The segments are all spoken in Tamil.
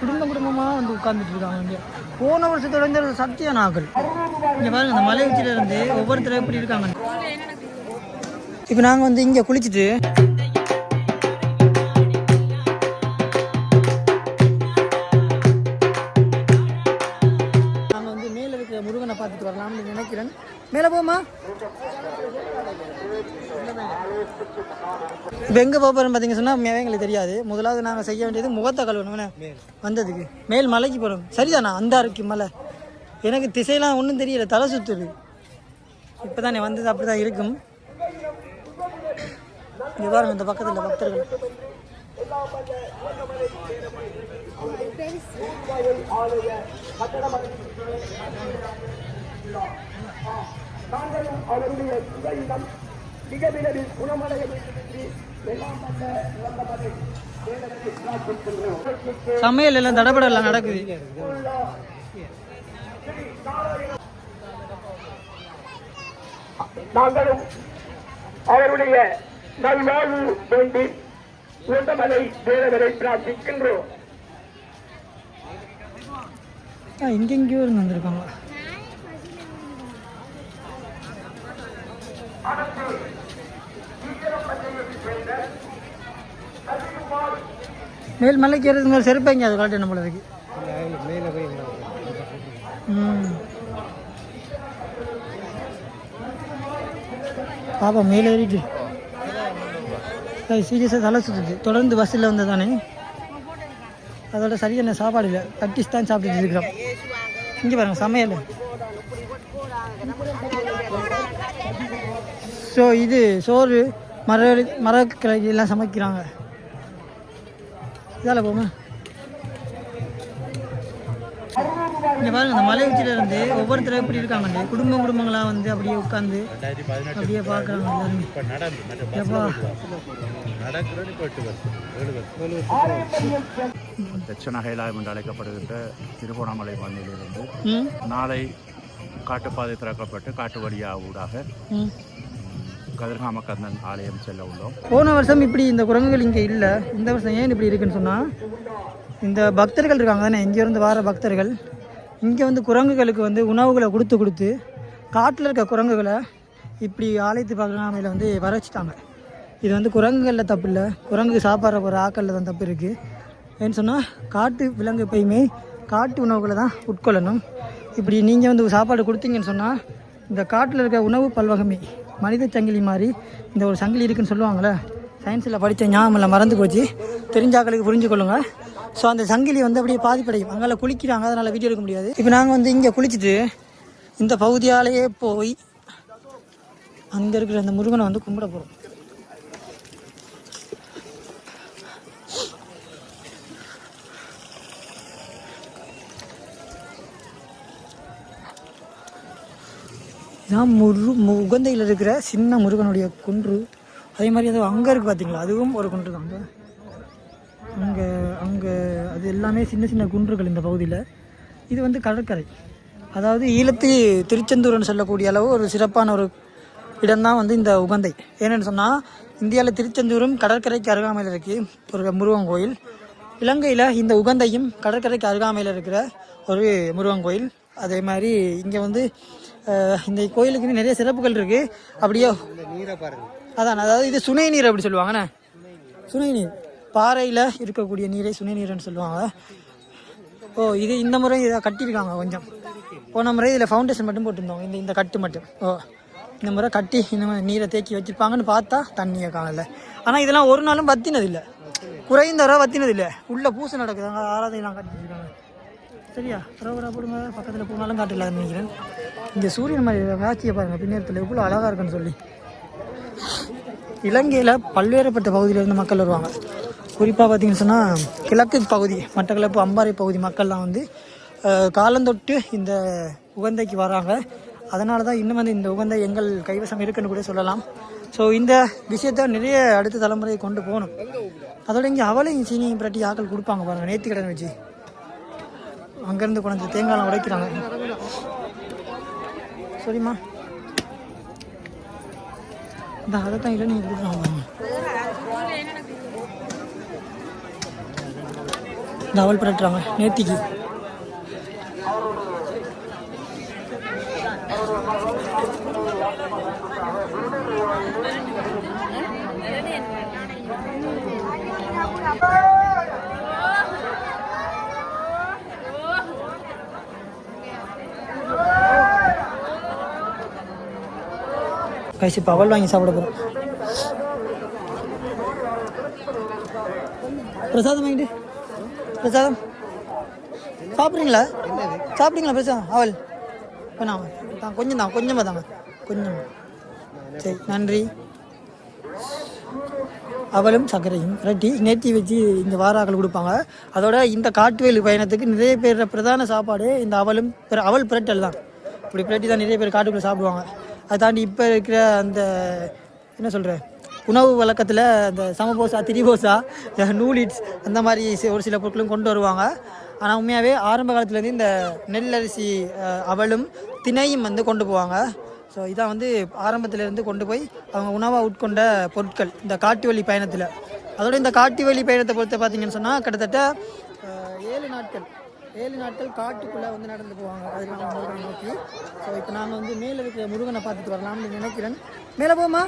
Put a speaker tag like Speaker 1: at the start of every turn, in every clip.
Speaker 1: குடும்ப குடும்பமாக வந்து உட்கார்ந்துட்டு இருக்காங்க இங்கே. போன வருஷத்தோட இந்த ஒரு சத்தியான ஆக்கள் இங்கே பாருங்க இந்த மலை உச்சியில இருந்து ஒவ்வொருத்தரும் எப்படி இருக்காங்க. இப்போ நாங்கள் வந்து இங்கே குளிச்சுட்டு நாங்கள் வந்து மேலே இருக்கிற முருகனை பார்த்துட்டு வரலாம்னு நினைக்கிறேன். மேலே போமா இப்போ எங்கே போக போகிறோம் பார்த்தீங்க சொன்னால் உண்மையாகவே எங்களுக்கு தெரியாது. முதலாவது நாங்கள் செய்ய வேண்டியது முகத்தை கழுவணும் வந்ததுக்கு. மேல் மலைக்கு போகிறோம் சரிதானா? அந்த இருக்கு மலை. எனக்கு திசையெல்லாம் ஒன்றும் தெரியல. தலை சுத்துது. இப்போ தானே வந்தது அப்படி தான் இருக்கும். இங்கே பாருங்க இந்த பக்கத்தில் பக்தர்கள். சமையல் எல்லாம் தடபட எல்லாம் நடக்குது.
Speaker 2: நாங்களும் அவருடைய நல்வாழ்வு வேண்டி உண்டமலை தேவரை பிரார்த்திக்கின்றோம்.
Speaker 1: இங்கெங்கேயோ இருந்து வந்திருக்காங்க. மேல் மலைக்கு ஏறதுங்க செருப்பைங்க அது காட்டு நம்மள இருக்கு. பாப்பா மேலே ஏறிட்டு. சீரியஸாக தலை சுற்றுது தொடர்ந்து பஸ்ஸில் வந்து தானே? அதோட சரியான சாப்பாடு இல்லை. கட்டிஸ் தான் சாப்பிட்டுட்டு இருக்கிறோம். இங்கே பாருங்க சமையல் ஸோ இது சோறு மர மரக்கிளை எல்லாம் சமைக்கிறாங்க. இதால் போமா இங்கே பாருங்க இந்த மலை உச்சியில இருந்து ஒவ்வொருத்தரும் எப்படி இருக்காங்க குடும்பம் குடும்பங்களாக வந்து அப்படியே உட்காந்து அப்படியே பார்க்குறாங்க எல்லாருமே. எப்பா?
Speaker 3: தட்சண என்று அழைக்கப்படுகின்ற திருகோணமலை மண்ணிலிருந்து நாளை காட்டுப்பாதை திறக்கப்பட்டு காட்டு வழியாக ஊடாக கதிர்காம கந்தன் ஆலயம் செல்ல உள்ளோம்.
Speaker 1: போன வருஷம் இப்படி இந்த குரங்குகள் இங்கே இல்லை. இந்த வருஷம் ஏன் இப்படி இருக்குன்னு சொன்னால் இந்த பக்தர்கள் இருக்காங்க தானே? இங்கேருந்து வர பக்தர்கள். இங்கே வந்து குரங்குகளுக்கு வந்து உணவுகளை கொடுத்து கொடுத்து காட்டில் இருக்க குரங்குகளை இப்படி ஆலயத்து பகலாமையில் வந்து வர வச்சுட்டாங்க இது வந்து குரங்குகளில் தப்பு இல்லை. குரங்கு சாப்பிட்ற ஒரு ஆக்களில் தான் தப்பு இருக்குது ஏன்னு சொன்னால் காட்டு விலங்கு எப்பயுமே காட்டு உணவுகளை தான் உட்கொள்ளணும். இப்படி நீங்கள் வந்து சாப்பாடு கொடுத்தீங்கன்னு சொன்னால் இந்த காட்டில் இருக்க உணவு பல்வகமே மனித சங்கிலி மாதிரி இந்த ஒரு சங்கிலி இருக்குன்னு சொல்லுவாங்களே சயின்ஸில் படித்த ஞாபகம் இல்லை மறந்து போச்சு. தெரிஞ்சாக்களுக்கு புரிஞ்சுக்கொள்ளுங்க ஸோ அந்த சங்கிலி வந்து அப்படியே பாதிப்படையும். அங்கே குளிக்கிறாங்க அதனால் வீடியோ எடுக்க முடியாது. இப்போ நாங்கள் வந்து இங்கே குளிச்சுட்டு இந்த பகுதியாலேயே போய் அங்கே இருக்கிற அந்த முருகனை வந்து கும்பிட போகிறோம் இதான் முரு உகந்தையில் இருக்கிற சின்ன முருகனுடைய குன்று. அதே மாதிரி அது அங்கே இருக்குது பார்த்தீங்களா அதுவும் ஒரு குன்று தான். அங்கே அங்கே அங்கே அது எல்லாமே சின்ன சின்ன குன்றுகள் இந்த பகுதியில். இது வந்து கடற்கரை. அதாவது ஈழத்து திருச்செந்தூர்னு சொல்லக்கூடிய அளவு ஒரு சிறப்பான ஒரு இடம்தான் வந்து இந்த உகந்தை. ஏன்னு சொன்னால் இந்தியாவில் திருச்செந்தூரும் கடற்கரைக்கு அருகாமையில் இருக்குது ஒரு முருகன் கோயில். இலங்கையில் இந்த உகந்தையும் கடற்கரைக்கு அருகாமையில் இருக்கிற ஒரு முருகன் கோயில். அதே மாதிரி இங்கே வந்து இந்த கோயிலுக்கு நிறைய சிறப்புகள் இருக்குது அப்படியே அதான் அதாவது இது சுனை நீர் அப்படி சொல்லுவாங்கண்ணே சுனை நீர். பாறையில் இருக்கக்கூடிய நீரை சுனை நீர்னு சொல்லுவாங்க. ஓ இது இந்த முறை இதை கட்டியிருக்காங்க கொஞ்சம். போன முறை இதில் ஃபவுண்டேஷன் மட்டும் போட்டிருந்தோம். இந்த இந்த கட்டு மட்டும். ஓ இந்த முறை கட்டி இந்த நீரை தேக்கி வச்சுருப்பாங்கன்னு பார்த்தா தண்ணியை காணல. ஆனால் இதெல்லாம் ஒரு நாளும் வத்தினது இல்லை குறைந்த வர வத்தினது இல்லை பூசை நடக்குது. ஆராதையெல்லாம் ஆராதனைலாம் கட்டிருக்காங்க சரியா ரோவரா போடுங்க பக்கத்தில் போனாலும் காட்டில்லாதுன்னு நினைக்கிறேன். இங்கே சூரியன் மாதிரி காட்சியை பாருங்கள் பின்னேரத்தில் எவ்வளோ அழகாக இருக்குன்னு சொல்லி. இலங்கையில் பல்வேறுபட்ட பகுதியிலேருந்து மக்கள் வருவாங்க. குறிப்பாக பார்த்தீங்கன்னு சொன்னால் கிழக்கு பகுதி மட்டக்களப்பு அம்பாறை பகுதி மக்கள்லாம் வந்து காலந்தொட்டு இந்த உகந்தைக்கு வராங்க. அதனால தான் இன்னும் வந்து இந்த உகந்தை எங்கள் கைவசம் இருக்குன்னு கூட சொல்லலாம். ஸோ இந்த விஷயத்த நிறைய அடுத்த தலைமுறையை கொண்டு போகணும். அதோட இங்கே அவளையும் சீனியும் பிரட்டி ஆக்கள் கொடுப்பாங்க பாருங்கள் நேற்று கடன் வச்சு. அங்கேருந்து கொண்டு தேங்காய்லாம் உடைக்கிறாங்க. சரிம்மா. இந்த அதை தான் இல்லை நீங்கள் கொடுக்குறாங்க இந்த அவல் பிரட்டுறாங்க. நேத்திக்கு. கைசி இப்போ அவள் வாங்கி சாப்பிட போகிறோம் பிரசாதம் வாங்கிட்டு. பிரசாதம். சாப்பிட்றீங்களா? சாப்பிட்றீங்களா பிரசாதம்? அவள். வேணாம் தான் கொஞ்சம் தான் கொஞ்சமாக தாங்க கொஞ்சம். சரி நன்றி. அவளும் சர்க்கரையும் கரட்டி நேர்த்தி வச்சு இந்த வாராக்கள் கொடுப்பாங்க. அதோட இந்த காட்டுவேலு பயணத்துக்கு நிறைய பேர் பிரதான சாப்பாடு இந்த அவலும் பிற- அவல் பிரட்டல் தான். இப்படி பிரட்டி தான் நிறைய பேர் காட்டுக்குள்ளே சாப்பிடுவாங்க. அதை தாண்டி இப்போ இருக்கிற அந்த என்ன சொல்கிற உணவு வழக்கத்தில் அந்த சமபோசா திரிபோசா நூலிட்ஸ் அந்த மாதிரி ஒரு சில பொருட்களும் கொண்டு வருவாங்க. ஆனால் உண்மையாகவே ஆரம்ப காலத்துலேருந்து இந்த நெல்லரிசி அரிசி அவலும் திணையும் வந்து கொண்டு போவாங்க. ஸோ இதான் வந்து ஆரம்பத்திலேருந்து கொண்டு போய் அவங்க உணவாக உட்கொண்ட பொருட்கள் இந்த காட்டு வழி பயணத்தில். அதோட இந்த காட்டு வழி பயணத்தை பொறுத்த பார்த்தீங்கன்னு சொன்னால் கிட்டத்தட்ட ஏழு நாட்கள். ஏழு நாட்கள் காட்டுக்குள்ளே வந்து நடந்து போவாங்க. அதுக்கான முருகனை நோக்கி ஸோ இப்போ நாங்கள் வந்து மேலே இருக்கிற முருகனை பார்த்துட்டு வரலாம்னு நினைக்கிறேன். மேலே போமா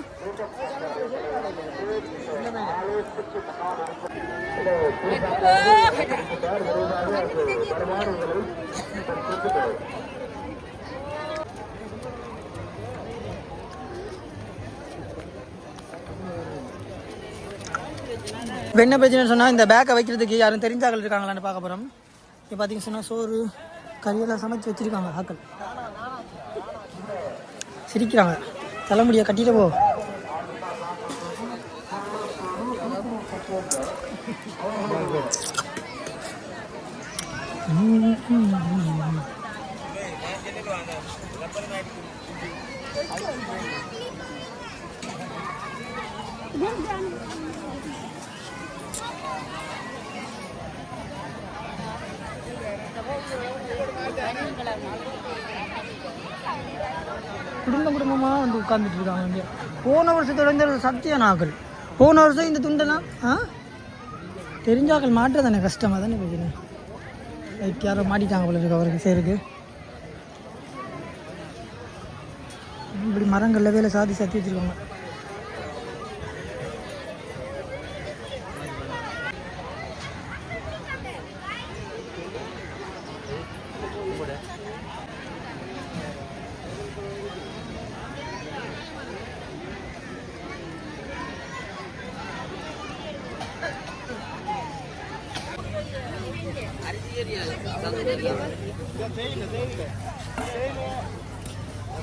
Speaker 1: என்ன பிரச்சனைன்னு சொன்னால் இந்த பேக்கை வைக்கிறதுக்கு யாரும் தெரிஞ்சாக்கள் இருக்காங்களான்னு பார்க்க போகிறோம் இப்போ பார்த்திங்க சொன்னால் சோறு கறியெல்லாம் சமைச்சு வச்சுருக்காங்க ஆக்கள். சிரிக்கிறாங்க. தலைமுடியை கட்டிட்டு போ. குடும்ப குடும்பமாக வந்து உட்கார்ந்துட்டு இருக்காங்க இங்கே. போன வருஷத்தோட இந்த சத்திய நாக்கள் போன வருஷம் இந்த துண்டெல்லாம் ஆ? தெரிஞ்சாக்கள் மாற்ற தானே கஷ்டமாக தானே பிரச்சனை லைக் யாரோ மாட்டிட்டாங்க போல இருக்கு அவருக்கு சேருக்கு. இப்படி மரங்களில் வேலை சாதி சத்தி வச்சுருக்காங்க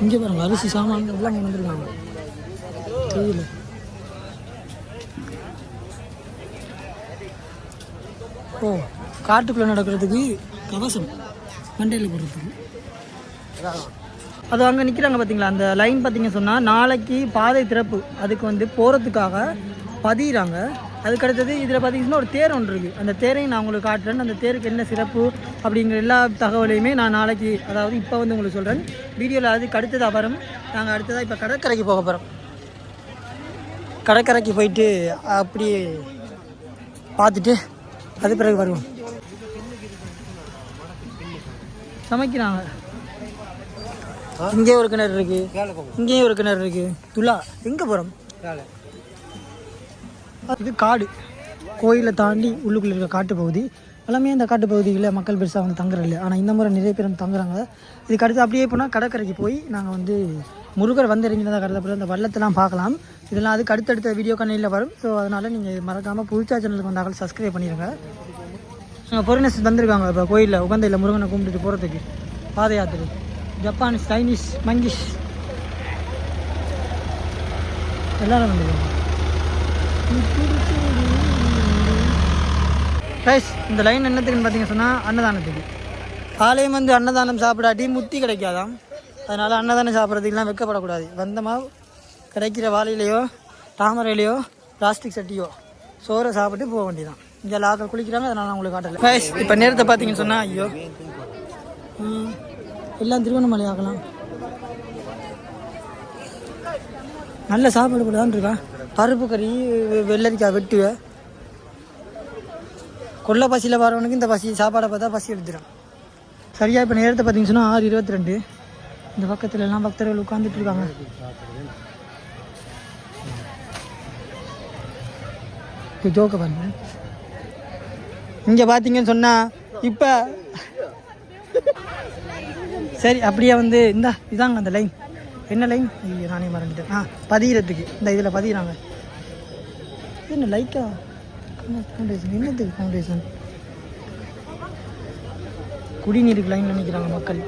Speaker 1: இங்கே பாருங்க அரிசி சாமான் எல்லாம் கொண்டு தெரியல. ஓ காட்டுக்குள்ளே நடக்கிறதுக்கு கவசம் மண்டையில் போடுறதுக்கு. அது அங்கே நிற்கிறாங்க பார்த்தீங்களா அந்த லைன் பார்த்தீங்க சொன்னால் நாளைக்கு பாதை திறப்பு. அதுக்கு வந்து போகிறதுக்காக பதிகிறாங்க அதுக்கு அடுத்தது இதில் பார்த்தீங்கன்னா ஒரு தேர் ஒன்று இருக்குது. அந்த தேரையும் நான் உங்களுக்கு காட்டுறேன். அந்த தேருக்கு என்ன சிறப்பு அப்படிங்கிற எல்லா தகவலையுமே நான் நாளைக்கு அதாவது இப்போ வந்து உங்களுக்கு சொல்கிறேன் வீடியோவில் அதுக்கு அடுத்தது அப்புறம் நாங்கள் அடுத்ததாக இப்போ கடற்கரைக்கு போக போகிறோம் கடற்கரைக்கு போயிட்டு அப்படியே பார்த்துட்டு அது பிறகு வருவோம். சமைக்கிறாங்க. இங்கே ஒரு கிணறு இருக்குது இங்கேயும் ஒரு கிணறு இருக்குது துலா. எங்கே போகிறோம் இது காடு. கோயிலை தாண்டி உள்ளுக்குள்ளே இருக்க காட்டு பகுதி எல்லாமே இந்த காட்டு பகுதிகளில் மக்கள் பெருசாக வந்து தங்குறதில்ல ஆனால் இந்த முறை நிறைய பேர் வந்து தங்குறாங்க. இதுக்கு அடுத்து அப்படியே போனால் கடற்கரைக்கு போய் நாங்கள் வந்து முருகர் வந்து இறங்கினதாக கருதப்படுற அந்த வள்ளத்தெல்லாம் பார்க்கலாம். இதெல்லாம் அதுக்கு அடுத்தடுத்த வீடியோ கண்ணில் வரும். ஸோ அதனால் நீங்கள் மறக்காமல் புதுச்சா சேனலுக்கு வந்தாலும் சப்ஸ்கிரைப் பண்ணிடுங்க பொருணஸ் வந்திருக்காங்க இப்போ கோயிலில் உகந்தையில் முருகனை கும்பிட்டுட்டு போகிறதுக்கு பாத யாத்திரை. ஜப்பானிஸ் சைனீஸ் மங்கிஷ். எல்லாரும் வந்துருக்காங்க. ரைஸ் இந்த லைன் என்னத்துக்குன்னு பார்த்தீங்க சொன்னால் அன்னதானத்துக்கு காலையும் வந்து அன்னதானம் சாப்பிடாட்டி முத்தி கிடைக்காதாம். அதனால் அன்னதானம் சாப்பிட்றதுக்கெலாம் வெக்கப்படக்கூடாது. வந்தமா கிடைக்கிற வாழையிலையோ தாமரையிலையோ பிளாஸ்டிக் சட்டியோ சோறை சாப்பிட்டு போக வேண்டியதான் இங்கே லாக்கள் குளிக்கிறாங்க அதனால் நான் உங்களுக்கு காட்டலை. இப்போ நேரத்தை பார்த்தீங்கன்னு சொன்னால் ஐயோ. எல்லாம் திருவண்ணாமலை ஆகலாம் நல்ல சாப்பாடு கூட தான் இருக்கா? பருப்பு கறி வெள்ளரிக்காய் வெட்டுவேன். கொல்லை பசியில் வரவனுக்கு இந்த பசி சாப்பாடை பார்த்தா பசி எடுத்துடும் சரியா இப்போ நேரத்தை பார்த்தீங்கன்னு சொன்னால் ஆறு இருபத்தி ரெண்டு இந்த பக்கத்துல எல்லாம் பக்தர்கள் உட்காந்துட்டு இருக்காங்க. ஜோக்க பாருங்க. இங்கே பார்த்தீங்கன்னு சொன்னால் இப்போ சரி அப்படியே வந்து இந்தா இதாங்க அந்த லைன் என்ன லைன் ஐயோ நானே மறந்துட்டேன். ஆ பதிகிறதுக்கு இந்த இதில் பதிகிறாங்க என்ன லைட்டா ஃபவுண்டேஷன் என்னத்துக்கு ஃபவுண்டேஷன் குடிநீருக்கு லைனில் நிற்கிறாங்க மக்கள்.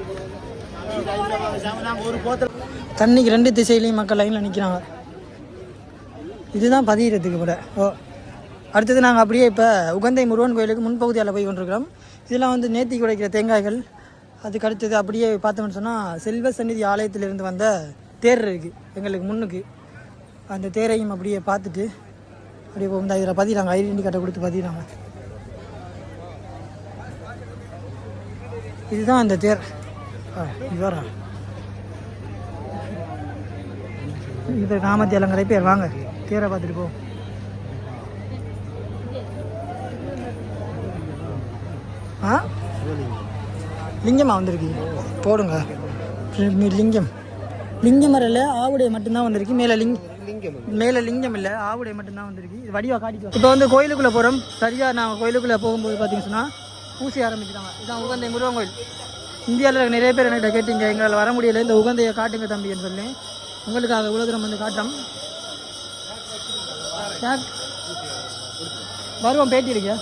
Speaker 1: தண்ணிக்கு ரெண்டு திசையிலையும் மக்கள் லைனில் நிற்கிறாங்க இதுதான் பதிகிறதுக்கு கூட ஓ அடுத்தது நாங்கள் அப்படியே இப்போ உகந்தை முருகன் கோயிலுக்கு முன்பகுதியால் போய் கொண்டிருக்கிறோம். இதெல்லாம் வந்து நேத்தி உடைக்கிற தேங்காய்கள். அதுக்கு அடுத்தது அப்படியே பார்த்தோம்னு சொன்னால் செல்வ சந்நிதி ஆலயத்திலிருந்து வந்த தேர் இருக்குது எங்களுக்கு முன்னுக்கு. அந்த தேரையும் அப்படியே பார்த்துட்டு அப்படியே போகும் இதில் பதிகிறாங்க ஐடென்டி கார்டை கொடுத்து பதிகிறாங்க இதுதான் அந்த தேர். ஆ, இவரா இது காமத்தி அலங்கரை பேர் வாங்க. தேரை பார்த்துட்டு போ. ஆ? லிங்கமாக வந்திருக்கு போடுங்க. லிங்கம். லிங்கம் வரல ஆவுடைய மட்டும்தான் வந்திருக்கு. மேலே லிங் மேலே லிங்கம் இல்லை ஆவுடைய மட்டும்தான் வந்திருக்கு. இது வடிவாக காட்டிக்கோ. இப்போ வந்து கோயிலுக்குள்ளே போகிறோம் சரியாக நாங்கள் கோயிலுக்குள்ளே போகும்போது பார்த்தீங்கன்னு சொன்னால் பூசி ஆரம்பிக்கிறாங்க இதான் உகந்தை முருகன் கோயில். இந்தியாவில் நிறைய பேர் என்கிட்ட கேட்டீங்க. எங்களால் வர முடியல. இந்த உகந்தையை காட்டுங்க தம்பின்னு சொல்லி. உங்களுக்காக இவ்வளோ தூரம் வந்து காட்டுறோம். வருவோம் பேட்டி இருக்கியா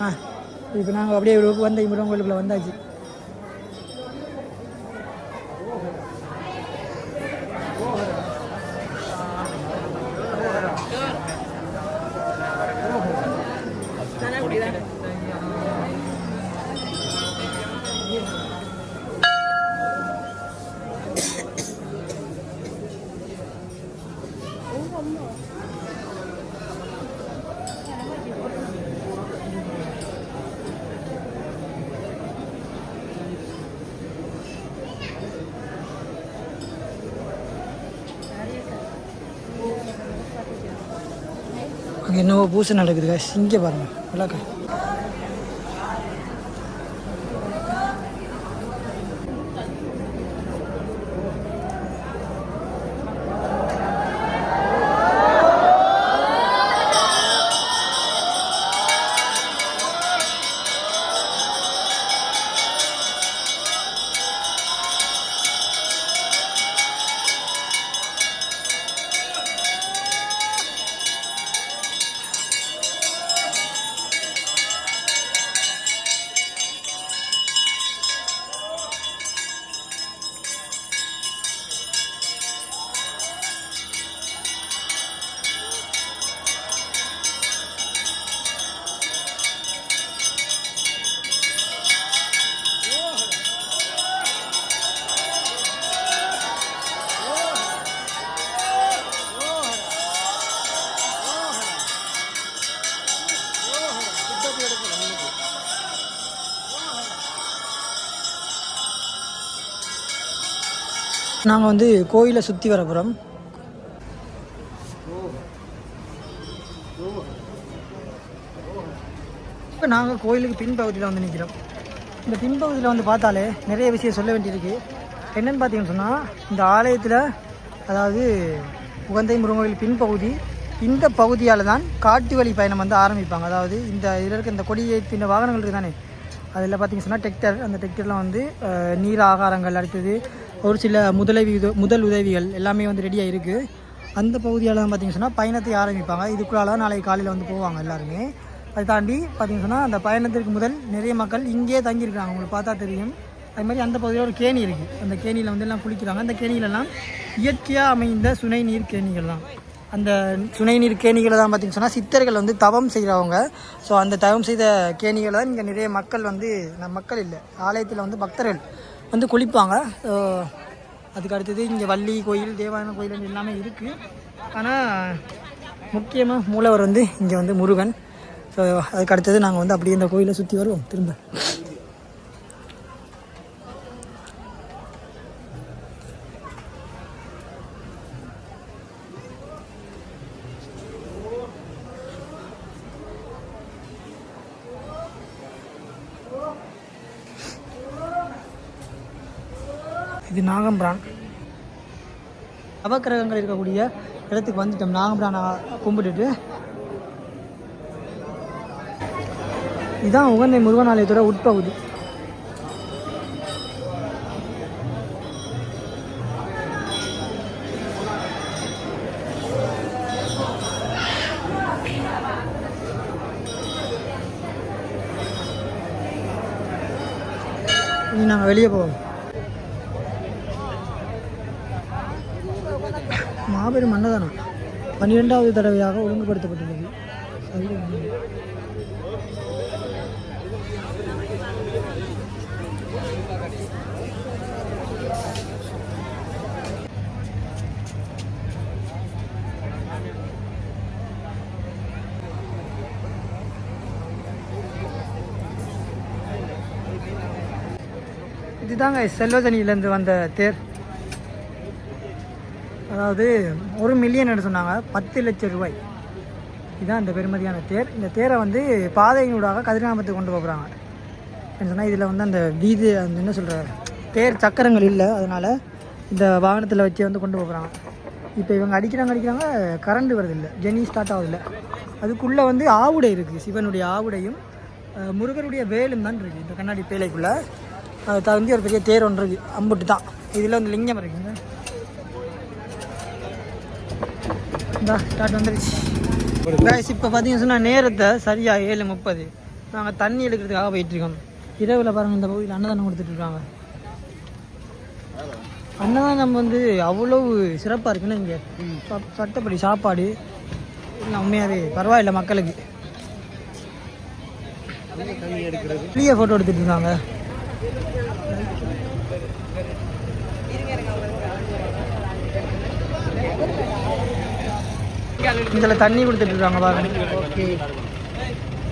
Speaker 1: ஆ இப்போ நாங்கள் அப்படியே வந்த முருகன் உங்களுக்குள்ள வந்தாச்சு. அங்கே என்னவோ பூசை நடக்குதுக்கா இங்கே பாருங்கள் விளக்கா. நாங்கள் வந்து கோயிலை சுற்றி வர போகிறோம் இப்போ நாங்கள் கோயிலுக்கு பின்பகுதியில் வந்து நிற்கிறோம் இந்த பின்பகுதியில் வந்து பார்த்தாலே நிறைய விஷயம் சொல்ல வேண்டியிருக்கு. என்னென்னு பார்த்தீங்கன்னு சொன்னால் இந்த ஆலயத்தில் அதாவது உகந்தை முருகன் பின்பகுதி இந்த பகுதியால் தான் காட்டு வழி பயணம் வந்து ஆரம்பிப்பாங்க. அதாவது இந்த இதில் இருக்க இந்த கொடியை பின்ன வாகனங்கள் இருக்குது தானே அதில் பார்த்தீங்கன்னு சொன்னால் டெக்டர் அந்த டெக்டரில் வந்து நீர் ஆகாரங்கள் அடுத்தது ஒரு சில முதலுதவி உத- முதல் உதவிகள் எல்லாமே வந்து ரெடியாக இருக்குது அந்த பகுதியால் தான் சொன்னால் பயணத்தை ஆரம்பிப்பாங்க. இதுக்குள்ளால நாளைக்கு காலையில் வந்து போவாங்க எல்லாருமே. அதை தாண்டி பார்த்திங்க சொன்னால் அந்த பயணத்திற்கு முதல் நிறைய மக்கள் இங்கேயே தங்கியிருக்காங்க உங்களுக்கு பார்த்தா தெரியும். அது மாதிரி அந்த பகுதியில் ஒரு கேணி இருக்குது அந்த கேணியில் வந்து எல்லாம் குளிக்கிறாங்க. அந்த கேணியிலலாம் இயற்கையாக அமைந்த சுனை நீர் கேணிகள் தான் அந்த சுனை நீர் கேணிகளை தான் பார்த்திங்க சொன்னால் சித்தர்கள் வந்து தவம் செய்கிறவங்க ஸோ அந்த தவம் செய்த கேணிகளை தான் இங்கே நிறைய மக்கள் வந்து மக்கள் இல்லை ஆலயத்தில் வந்து பக்தர்கள் வந்து குளிப்பாங்க. ஸோ அதுக்கு அடுத்தது இங்கே வள்ளி கோயில் தேவாலயம் கோயில் எல்லாமே இருக்குது ஆனால் முக்கியமாக மூலவர் வந்து இங்கே வந்து முருகன். ஸோ அதுக்கு அடுத்தது நாங்கள் வந்து அப்படியே இந்த கோயிலை சுற்றி வருவோம் திரும்ப. இது நாகம்பிரான். நவக்கிரகங்கள் இருக்கக்கூடிய இடத்துக்கு வந்துட்டோம். நாகம்பிரானை கும்பிட்டுட்டு. இதுதான் உகந்தை முருகன் ஆலயத்தோட உட்பகுதி. இனி நாங்கள் வெளியே போவோம். மாபெரும் அன்னதானம் பன்னிரெண்டாவது தடவையாக ஒழுங்குபடுத்தப்பட்டுள்ளது. இதுதாங்க செல்வதனியிலேருந்து வந்த தேர். அதாவது ஒரு மில்லியன் சொன்னாங்க. பத்து லட்சம் ரூபாய். இதுதான் இந்த பெருமதியான தேர். இந்த தேரை வந்து பாதையினூடாக கதிர்காமத்துக்கு கொண்டு போகிறாங்க. சொன்னால் இதில் வந்து அந்த வீதி அந்த என்ன சொல்கிற தேர் சக்கரங்கள் இல்லை. அதனால் இந்த வாகனத்தில் வச்சு வந்து கொண்டு போகிறாங்க. இப்போ இவங்க அடிக்கிறாங்க அடிக்கிறாங்க கரண்ட் வரதில்லை ஜெனி ஸ்டார்ட் ஆகுதில்ல. அதுக்குள்ளே வந்து ஆவுடை இருக்குது சிவனுடைய ஆவுடையும் முருகனுடைய வேலும் தான் இருக்குது இந்த கண்ணாடி பேலைக்குள்ளே அதை தகுந்த ஒரு பெரிய தேர் ஒன்று இருக்குது அம்புட்டு தான். இதில் வந்து லிங்கம் இருக்குங்க. இந்தா ஸ்டார்ட் வந்துருச்சு. இப்போ பார்த்தீங்கன்னு சொன்னால் நேரத்தை சரியாக ஏழு முப்பது. நாங்கள் தண்ணி எடுக்கிறதுக்காக போயிட்டுருக்கோம். இரவில் பாருங்கள் இந்த பகுதியில் அன்னதானம் கொடுத்துட்டு இருக்காங்க அன்னதானம் வந்து அவ்வளவு சிறப்பாக இருக்குன்னு இங்கே. சட்டப்படி சாப்பாடு உண்மையாகவே பரவாயில்ல மக்களுக்கு. வெளியே ஃபோட்டோ எடுத்துகிட்டு இருக்காங்க இதில் தண்ணி கொடுத்துட்டு இருக்காங்க பாருங்க. ஓகே.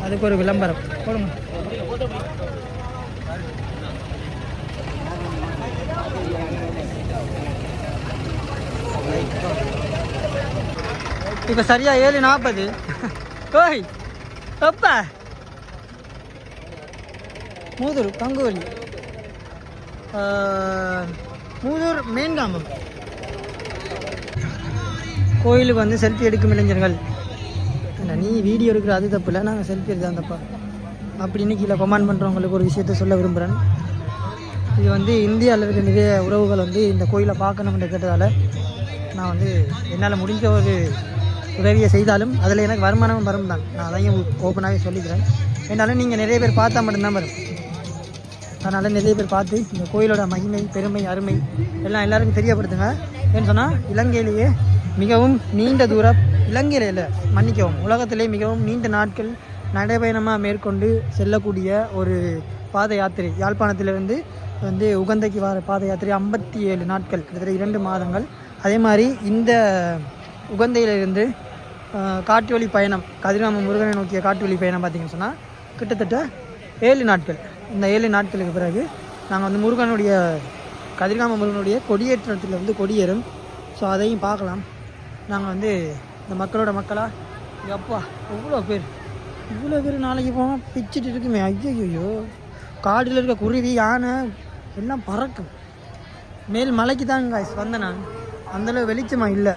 Speaker 1: அதுக்கு ஒரு விளம்பரம். போடுங்க. இப்போ சரியா ஏழு நாற்பது. ஓய் எப்ப மூதூர் கங்குவலி ஆஹ், மூதூர் மேன்காமம் கோயிலுக்கு வந்து செல்ஃபி எடுக்கும் இளைஞர்கள். என்ன நீ வீடியோ எடுக்கிற அது தப்பு இல்லை. நாங்கள் செல்ஃபி எடுத்தா தப்பா அப்படின்னு கீழே கமெண்ட் பண்ணுறவங்களுக்கு ஒரு விஷயத்த சொல்ல விரும்புகிறேன் இது வந்து இந்தியாவில் இருக்க நிறைய உறவுகள் வந்து இந்த கோயிலை பார்க்கணும்னு கேட்டதால் நான் வந்து என்னால் முடிஞ்ச ஒரு உதவியை செய்தாலும் அதில் எனக்கு வருமானம் வரும் தான் நான் அதையும் ஓப்பனாகவே சொல்லிக்கிறேன். என்னாலும் நீங்கள் நிறைய பேர் பார்த்தா மட்டும்தான் வரும். அதனால் நிறைய பேர் பார்த்து இந்த கோயிலோட மகிமை பெருமை அருமை எல்லாம் எல்லாருக்கும் தெரியப்படுத்துங்க. ஏன்னு சொன்னால் இலங்கையிலேயே மிகவும் நீண்ட தூரம் இலங்கையில இல்லை மன்னிக்கவும் உலகத்திலே மிகவும் நீண்ட நாட்கள் நடைபயணமாக மேற்கொண்டு செல்லக்கூடிய ஒரு பாத யாத்திரை. யாழ்ப்பாணத்திலிருந்து வந்து உகந்தைக்கு வர பாத யாத்திரை ஐம்பத்தி ஏழு நாட்கள் கிட்டத்தட்ட இரண்டு மாதங்கள். அதே மாதிரி இந்த உகந்தையிலிருந்து காட்டு வழி பயணம் கதிராம முருகனை நோக்கிய காட்டு வழி பயணம் பார்த்தீங்கன்னு சொன்னால் கிட்டத்தட்ட ஏழு நாட்கள். இந்த ஏழு நாட்களுக்கு பிறகு நாங்கள் வந்து முருகனுடைய கதிர்காம முருகனுடைய கொடியேற்றத்தில் வந்து கொடியேறும். ஸோ அதையும் பார்க்கலாம். நாங்கள் வந்து இந்த மக்களோட மக்களாக அப்பா எவ்வளோ பேர்? இவ்வளோ பேர் நாளைக்கு போனால் பிச்சுட்டு இருக்குமே. ஐயோ காடில் இருக்க குருவி யானை எல்லாம் பறக்கும். மேல் மலைக்கு தான் காய்ஸ் வந்தேன் நான். அந்தளவு வெளிச்சமாக இல்லை.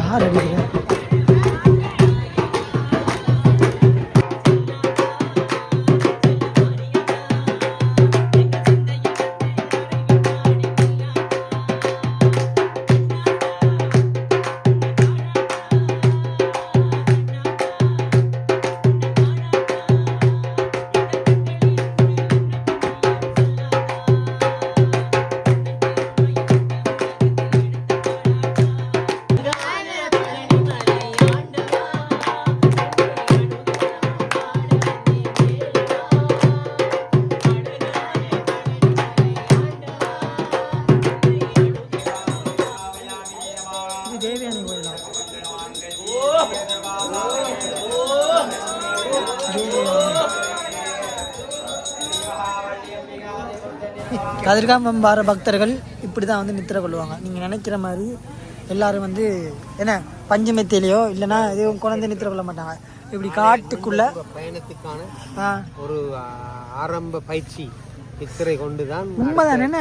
Speaker 1: யார் அடிக்கிறேன் கதிர்காமம் வார பக்தர்கள் இப்படி தான் வந்து நித்திர கொள்வாங்க. நீங்கள் நினைக்கிற மாதிரி எல்லாரும் வந்து என்ன பஞ்சு மெத்தையிலையோ இல்லைன்னா எதுவும் குழந்தை நித்திர கொள்ள மாட்டாங்க. இப்படி காட்டுக்குள்ள
Speaker 4: பயணத்துக்கான ஒரு ஆரம்ப பயிற்சி நித்திரை கொண்டு தான்
Speaker 1: உண்மைதான் என்ன.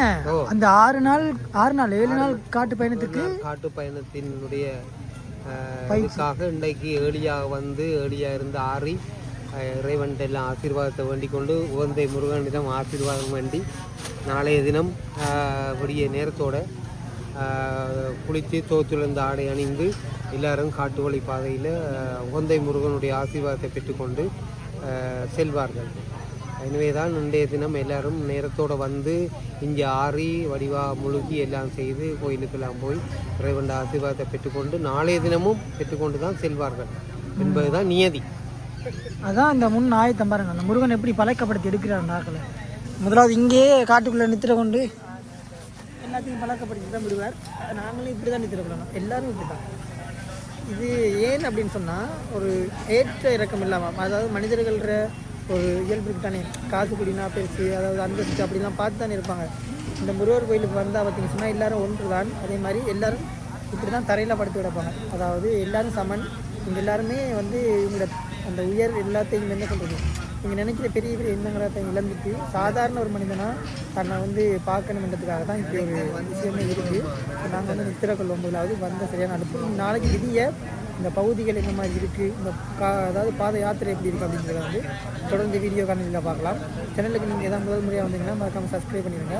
Speaker 1: அந்த ஆறு நாள் ஆறு நாள் ஏழு நாள் காட்டு பயணத்துக்கு
Speaker 4: காட்டு பயணத்தினுடைய இதுக்காக இன்றைக்கு ஏழியாக வந்து ஏழியாக இருந்து ஆறி அஹ், இறைவன்ட்ட எல்லாம் ஆசீர்வாதத்தை வேண்டிக் கொண்டு உகந்தை முருகனிடம் ஆசீர்வாதம் வேண்டி நாளைய தினம் விடிய நேரத்தோட குளித்து தோத்துலந்த ஆடை அணிந்து எல்லாரும் காட்டு வழி பாதையில் உகந்தை முருகனுடைய ஆசீர்வாதத்தை பெற்றுக்கொண்டு செல்வார்கள். எனவே தான் இன்றைய தினம் எல்லாரும் நேரத்தோடு வந்து இங்கே ஆறி வடிவா முழுகி எல்லாம் செய்து கோயிலுக்கெல்லாம் போய் இறைவன் ஆசீர்வாதத்தை பெற்றுக்கொண்டு நாளைய தினமும் பெற்றுக்கொண்டு தான் செல்வார்கள் என்பதுதான் நியதி.
Speaker 1: அதான் இந்த முன் ஆயத்தம் பாருங்க அந்த முருகன் எப்படி பழக்கப்படுத்தி எடுக்கிறார் நாக்களை முதலாவது இங்கேயே காட்டுக்குள்ளே நித்திர கொண்டு எல்லாத்தையும் பழக்கப்படுத்தி தான் விடுவார். நாங்களும் இப்படி தான் நித்திர கொள்ளணும். எல்லாரும் இப்படி தான் இது ஏன் அப்படின்னு சொன்னால் ஒரு ஏற்ற இறக்கம் இல்லாமல் அதாவது மனிதர்கள ஒரு இயல்பு தானே காசு குடினா பெருசு அதாவது அந்தஸ்து அப்படிலாம் பார்த்து தானே இருப்பாங்க. இந்த முருகர் கோயிலுக்கு வந்தால் பார்த்திங்க சொன்னால் எல்லாரும் ஒன்று தான் அதே மாதிரி எல்லாரும் இப்படி தான் தரையில் படுத்து கிடப்பாங்க. அதாவது எல்லாரும் சமன். இவங்க எல்லாருமே வந்து இவங்களோட அந்த உயர் எல்லாத்தையும் என்ன சொல்கிறது நீங்கள் நினைக்கிற பெரிய பெரிய எண்ணங்களை தான் இழந்துட்டு சாதாரண ஒரு மனிதனாக தன்னை வந்து பார்க்கணுன்றதுக்காக தான் இப்படி ஒரு விஷயமே இருக்குது நாங்கள் வந்து நித்திரக்கல் ஒன்பதுலாவது வந்த சரியான அனுப்பி நாளைக்கு விதிய இந்த பகுதிகள் என்ன மாதிரி இருக்குது இந்த கா அதாவது பாத யாத்திரை எப்படி இருக்குது அப்படிங்கிறத வந்து தொடர்ந்து வீடியோ காணொலியில் பார்க்கலாம். சேனலுக்கு நீங்கள் எதாவது முதல் முறையாக வந்தீங்கன்னா மறக்காமல் சப்ஸ்கிரைப் பண்ணிடுங்க.